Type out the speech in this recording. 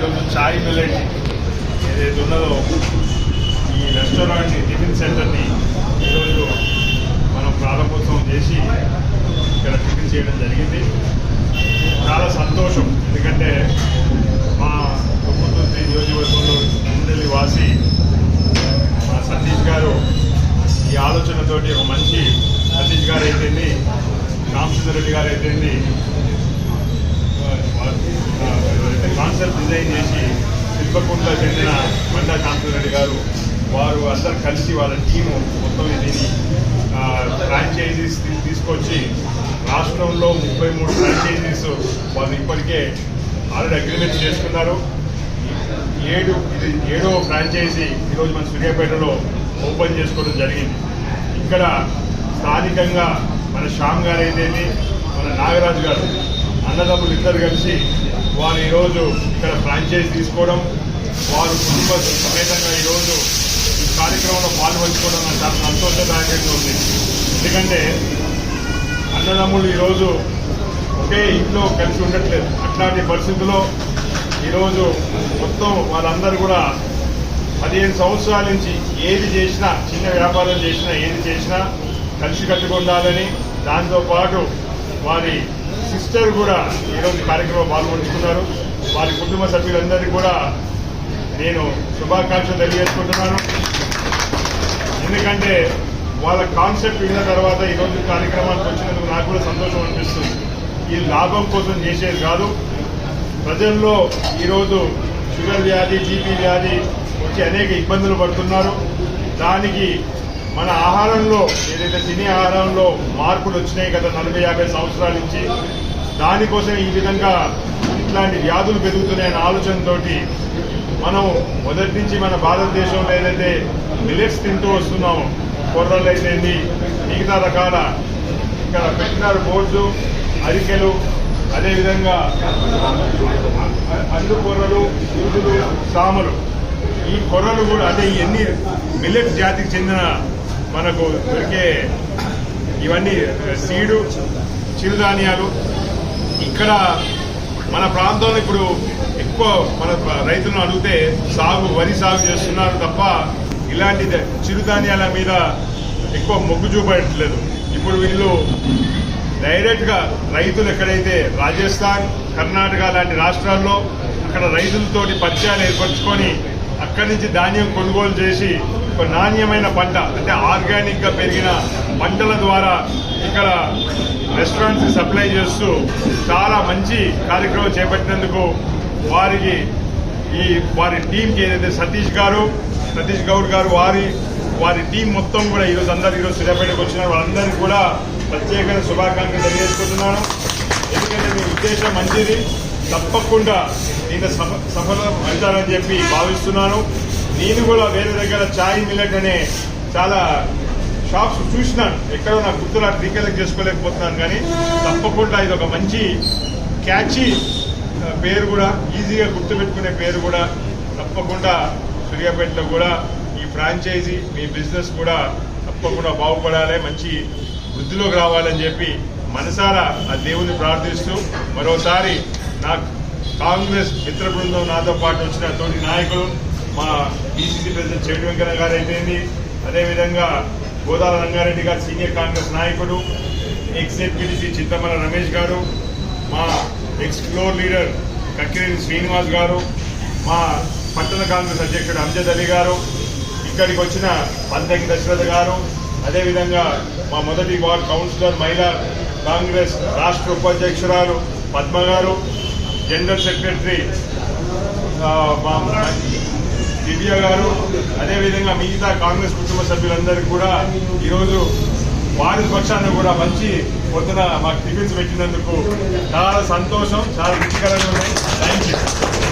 ఈరోజు చాయ్ మిల్లెట్ ఏదైతే ఉన్నదో ఈ రెస్టారెంట్ని టిఫిన్ సెంటర్ని ఈరోజు మనం ప్రారంభోత్సవం చేసి ఇక్కడ టిఫిన్ చేయడం జరిగింది. చాలా సంతోషం. ఎందుకంటే మా తొమ్మిది నియోజకవర్గంలో ముందెల్లి వాసి మా సతీష్ గారు ఈ ఆలోచనతోటి ఒక మంచి సతీష్ గారు అయితేంది రామచంద్ర రెడ్డి గారు అయితేంది కాన్సెప్ట్ డిజైన్ చేసి శిల్పకుండలో చెందిన మండా కాంతుల గారు వారు అందరు కలిసి వాళ్ళ టీము మొత్తం దీన్ని ఫ్రాంచైజీస్ తీసుకొచ్చి రాష్ట్రంలో ముప్పై మూడు ఫ్రాంచైజీస్ వాళ్ళు ఇప్పటికే ఆల్రెడీ అగ్రిమెంట్ చేసుకున్నారు. ఏడు ఇది ఏడో ఫ్రాంచైజీ ఈరోజు మన సూర్యాపేటలో ఓపెన్ చేసుకోవడం జరిగింది. ఇక్కడ స్థానికంగా మన శ్యామ్ గారు అయితేనే మన నాగరాజు గారు అన్నదమ్ములు ఇద్దరు కలిసి వారు ఈరోజు ఇక్కడ ఫ్రాంచైజ్ తీసుకోవడం వారు కుటుంబ సమేతంగా ఈరోజు ఈ కార్యక్రమంలో పాల్పంచుకోవడం నాకు చాలా సంతోషదాయకంగా ఉంది. ఎందుకంటే అన్నదమ్ములు ఈరోజు ఒకే ఇంట్లో కలిసి ఉండట్లేదు. అట్లాంటి పరిస్థితుల్లో ఈరోజు మొత్తం వాళ్ళందరూ కూడా పదిహేను సంవత్సరాల నుంచి ఏది చేసినా చిన్న వ్యాపారం చేసినా ఏది చేసినా కలిసి కట్టుకుండాలని దాంతోపాటు వారి సిస్టర్ కూడా ఈరోజు కార్యక్రమం పాల్గొంటున్నారు వారి కుటుంబ సభ్యులందరికీ కూడా నేను శుభాకాంక్షలు తెలియజేసుకుంటున్నాను. ఎందుకంటే వాళ్ళ కాన్సెప్ట్ విన్న తర్వాత ఈరోజు కార్యక్రమానికి వచ్చినందుకు నాకు కూడా సంతోషం అనిపిస్తుంది. ఈ లాభం కోసం చేసేది కాదు. ప్రజల్లో ఈరోజు షుగర్ వ్యాధి బీపీ వ్యాధి వచ్చి అనేక ఇబ్బందులు పడుతున్నారు. దానికి మన ఆహారంలో ఏదైతే తినే ఆహారంలో మార్పులు వచ్చినాయి గత నలభై యాభై సంవత్సరాల నుంచి దానికోసం ఈ విధంగా ఇట్లాంటి వ్యాధులు పెరుగుతున్నాయనే ఆలోచనతో మనం మొదటి నుంచి మన భారతదేశంలో ఏదైతే మిలెట్స్ తింటూ వస్తున్నామో కొర్రలు అయితేంది మిగతా రకాల ఇక్కడ పెట్టినారు బోర్డ్స్ అరికెలు అదేవిధంగా అండు కొర్రలు ఊదులు సామలు. ఈ కొర్రలు కూడా అంటే ఇవన్నీ మిల్లెట్ జాతికి చెందిన మనకు దొరికే ఇవన్నీ సీడు చిరుధాన్యాలు ఇక్కడ మన ప్రాంతంలో ఇప్పుడు ఎక్కువ మన రైతులను అడిగితే సాగు వరి సాగు చేస్తున్నారు తప్ప ఇలాంటి చిరుధాన్యాల మీద ఎక్కువ మొగ్గు చూపట్లేదు. ఇప్పుడు వీళ్ళు డైరెక్ట్గా రైతులు ఎక్కడైతే రాజస్థాన్ కర్ణాటక లాంటి రాష్ట్రాల్లో అక్కడ రైతులతోటి పరిచయాలు ఏర్పరచుకొని అక్కడి నుంచి ధాన్యం కొనుగోలు చేసి నాణ్యమైన పంట అంటే ఆర్గానిక్గా పెరిగిన పంటల ద్వారా ఇక్కడ రెస్టారెంట్స్ సప్లై చేస్తూ చాలా మంచి కార్యక్రమం చేపట్టినందుకు వారికి ఈ వారి టీంకి ఏదైతే సతీష్ గారు సతీష్ గౌడ్ గారు వారి వారి టీం మొత్తం కూడా ఈరోజు అందరు ఈరోజు సూర్యాపేటకు వచ్చినారు వాళ్ళందరికీ కూడా ప్రత్యేకమైన శుభాకాంక్షలు తెలియజేసుకుంటున్నాను. ఎందుకంటే మీ ఉద్దేశం మంచిది. తప్పకుండా దీంట్లో సఫ సఫలం అవుతారని చెప్పి భావిస్తున్నాను. నేను కూడా వేరే దగ్గర చాయ్ మిల్లెట్ అనే చాలా షాప్స్ చూసినాను. ఎక్కడో నాకు గుర్తు రీకలెక్ట్ చేసుకోలేకపోతున్నాను కానీ తప్పకుండా ఇది ఒక మంచి క్యాచీ పేరు కూడా ఈజీగా గుర్తుపెట్టుకునే పేరు కూడా. తప్పకుండా సూర్యాపేటలో కూడా ఈ ఫ్రాంచైజీ మీ బిజినెస్ కూడా తప్పకుండా బాగుపడాలి మంచి వృద్ధిలోకి రావాలని చెప్పి మనసారా ఆ దేవుని ప్రార్థిస్తూ మరోసారి నా కాంగ్రెస్ మిత్ర బృందం నాతో పాటు వచ్చిన తోటి నాయకులు మా బీసీసీ ప్రెసిడెంట్ చెవిటి వెంకన్న గారు అయిపోయింది అదేవిధంగా గోదాల రంగారెడ్డి గారు సీనియర్ కాంగ్రెస్ నాయకుడు ఎక్స్ జెడ్పీటీసీ చింతమల రమేష్ గారు మా ex floor leader Kakkireni Srinivas garu మా పట్టణ కాంగ్రెస్ అధ్యక్షుడు అంజద్ అలీ గారు ఇక్కడికి వచ్చిన పంతకి దశరథ గారు అదేవిధంగా మా మొదటి వార్డ్ కౌన్సిలర్ మహిళా కాంగ్రెస్ రాష్ట్ర ఉపాధ్యక్షురాలు పద్మ గారు జనరల్ సెక్రటరీ మా దివ్య గారు అదేవిధంగా మిగతా కాంగ్రెస్ కుటుంబ సభ్యులందరికీ కూడా ఈరోజు వారి పక్షాన కూడా మంచి పొద్దున మాకు టిఫిన్స్ పెట్టినందుకు చాలా సంతోషం చాలా రుచికరంగా ఉన్నాయి థ్యాంక్ యూ